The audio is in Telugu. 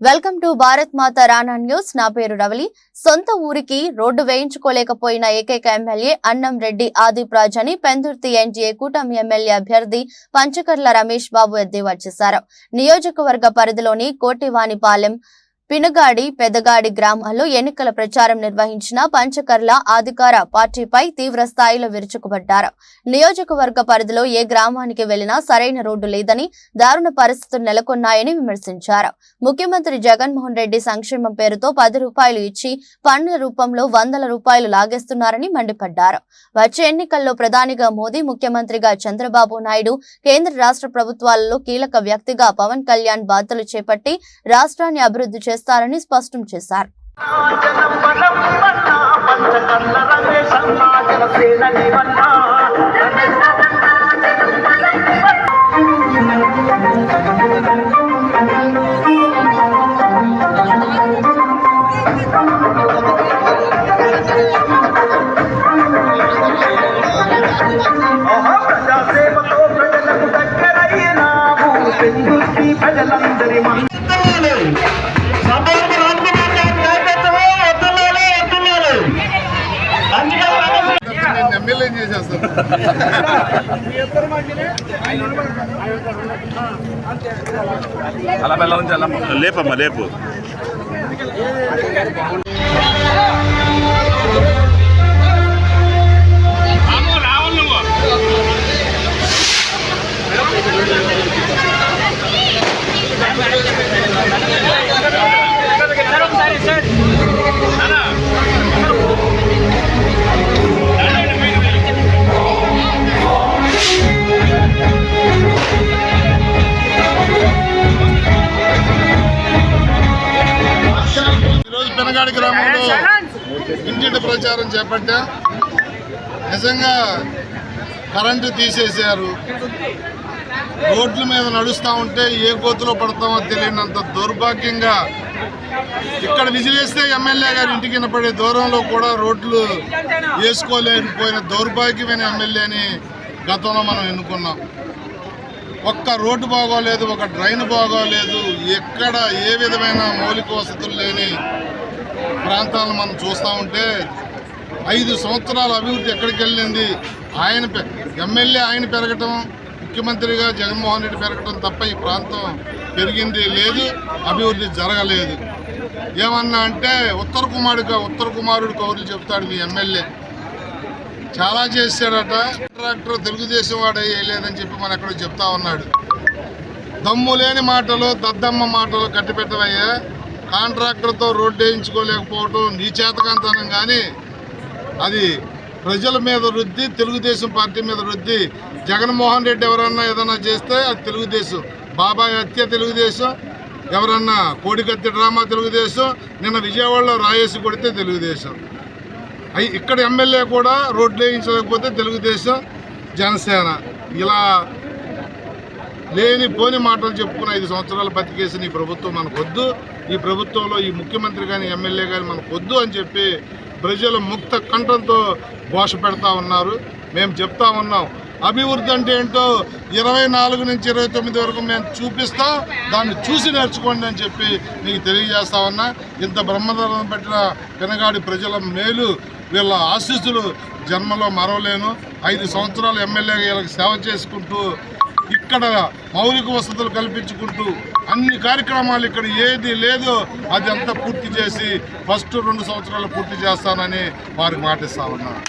Welcome to Bharat Mata Rana news. నా పేరు రవలి. సొంత ఊరికి రోడ్డు వేయించుకోలేకపోయిన ఏకైక ఎమ్మెల్యే అన్నం రెడ్డి ఆదిప్రాజ్ అని పెందుర్తి ఎన్డీఏ కూటమి ఎమ్మెల్యే అభ్యర్థి పంచకర్ల రమేష్ బాబు ఎద్దేవా చేశారు. నియోజకవర్గ పరిధిలోని కోటివానిపాలెం పినగాడి పెదగాడి గ్రామాల్లో ఎన్నికల ప్రచారం నిర్వహించిన పంచకర్ల అధికార పార్టీపై తీవ్ర స్థాయిలో విరుచుకుపడ్డారు. నియోజకవర్గ పరిధిలో ఏ గ్రామానికి వెళ్ళినా సరైన రోడ్డు లేదని దారుణ పరిస్థితులు నెలకొన్నాయని విమర్శించారు. ముఖ్యమంత్రి జగన్మోహన్ రెడ్డి సంక్షేమం పేరుతో పది రూపాయలు ఇచ్చి పన్నుల రూపంలో వందల రూపాయలు లాగేస్తున్నారని మండిపడ్డారు. వచ్చే ఎన్నికల్లో ప్రధానిగా మోదీ ముఖ్యమంత్రిగా చంద్రబాబు నాయుడు కేంద్ర రాష్ట్ర ప్రభుత్వాలలో కీలక వ్యక్తిగా పవన్ కళ్యాణ్ బాధ్యతలు చేపట్టి రాష్ట్రాన్ని అభివృద్ధి చేస్తారని స్పష్టం చేశారు. జనం లేపమ్మా లేపు. పెనగాడి గ్రామంలో ఇంటింటి ప్రచారం చేపట్టా. నిజంగా కరెంటు తీసేశారు. రోడ్ల మీద నడుస్తూ ఉంటే ఏ గోతులో పడతామో తెలియనంత దౌర్భాగ్యంగా ఇక్కడ విజిలేస్తే ఎమ్మెల్యే గారి ఇంటికి వినపడే దూరంలో కూడా రోడ్లు వేసుకోలేకపోయిన దౌర్భాగ్యమైన ఎమ్మెల్యేని గతంలో మనం ఎన్నుకున్నాం. ఒక్క రోడ్డు బాగోలేదు ఒక డ్రైన్ బాగోలేదు ఎక్కడ ఏ విధమైన మౌలిక వసతులు లేని ప్రాంతాలను మనం చూస్తూ ఉంటే ఐదు సంవత్సరాల అభివృద్ధి ఎక్కడికి వెళ్ళింది? ఆయన పె- ఎమ్మెల్యే ఆయన పెరగటం ముఖ్యమంత్రిగా జగన్మోహన్ రెడ్డి పెరగటం తప్ప ఈ ప్రాంతం పెరిగింది లేదు అభివృద్ధి జరగలేదు. ఏమన్నా అంటే ఉత్తర కుమారుడిగా ఉత్తర కుమారుడు కౌరులు చెప్తాడు మీ ఎమ్మెల్యే. చాలా చేశాడట. ట్రాక్టర్ తెలుగుదేశం వాడు వేయలేదని చెప్పి మన ఎక్కడో చెప్తా ఉన్నాడు. దమ్ము లేని మాటలు దద్దమ్మ మాటలు కట్టిపెట్టవయ్యా. కాంట్రాక్టర్తో రోడ్డు వేయించుకోలేకపోవటం నీచేతకంతనం కానీ అది ప్రజల మీద రుద్ది తెలుగుదేశం పార్టీ మీద రుద్ది జగన్మోహన్ రెడ్డి ఎవరన్నా ఏదన్నా చేస్తే అది తెలుగుదేశం. బాబాయ్ హత్య తెలుగుదేశం ఎవరన్నా కోడికత్తి డ్రామా తెలుగుదేశం నిన్న విజయవాడలో రాయేసి కొడితే తెలుగుదేశం. అయి ఇక్కడ ఎమ్మెల్యే కూడా రోడ్లు వేయించలేకపోతే తెలుగుదేశం జనసేన. ఇలా లేని పోని మాటలు చెప్పుకుని ఐదు సంవత్సరాలు బతికేసిన ఈ ప్రభుత్వం మనకొద్దు ఈ ప్రభుత్వంలో ఈ ముఖ్యమంత్రి కానీ ఎమ్మెల్యే కానీ మనకు వద్దు అని చెప్పి ప్రజలు ముక్త కంఠంతో ఘోష పెడతా ఉన్నారు. మేము చెప్తా ఉన్నాం. అభివృద్ధి అంటే ఏంటో ఇరవై నాలుగు నుంచి ఇరవై తొమ్మిది వరకు మేము చూపిస్తాం. దాన్ని చూసి నేర్చుకోండి అని చెప్పి మీకు తెలియజేస్తా ఉన్నా. ఇంత బ్రహ్మదరం పెట్టిన పెనగాడి ప్రజల మేలు వీళ్ళ ఆశీస్సులు జన్మలో మరవలేను. ఐదు సంవత్సరాలు ఎమ్మెల్యేగా వీళ్ళకి సేవ చేసుకుంటూ ఇక్కడ మౌలిక వసతులు కల్పించుకుంటూ అన్ని కార్యక్రమాలు ఇక్కడ ఏది లేదో అది అంతా పూర్తి చేసి ఫస్ట్ రెండు సంవత్సరాలు పూర్తి చేస్తానని వారికి మాటిస్తా ఉన్నాను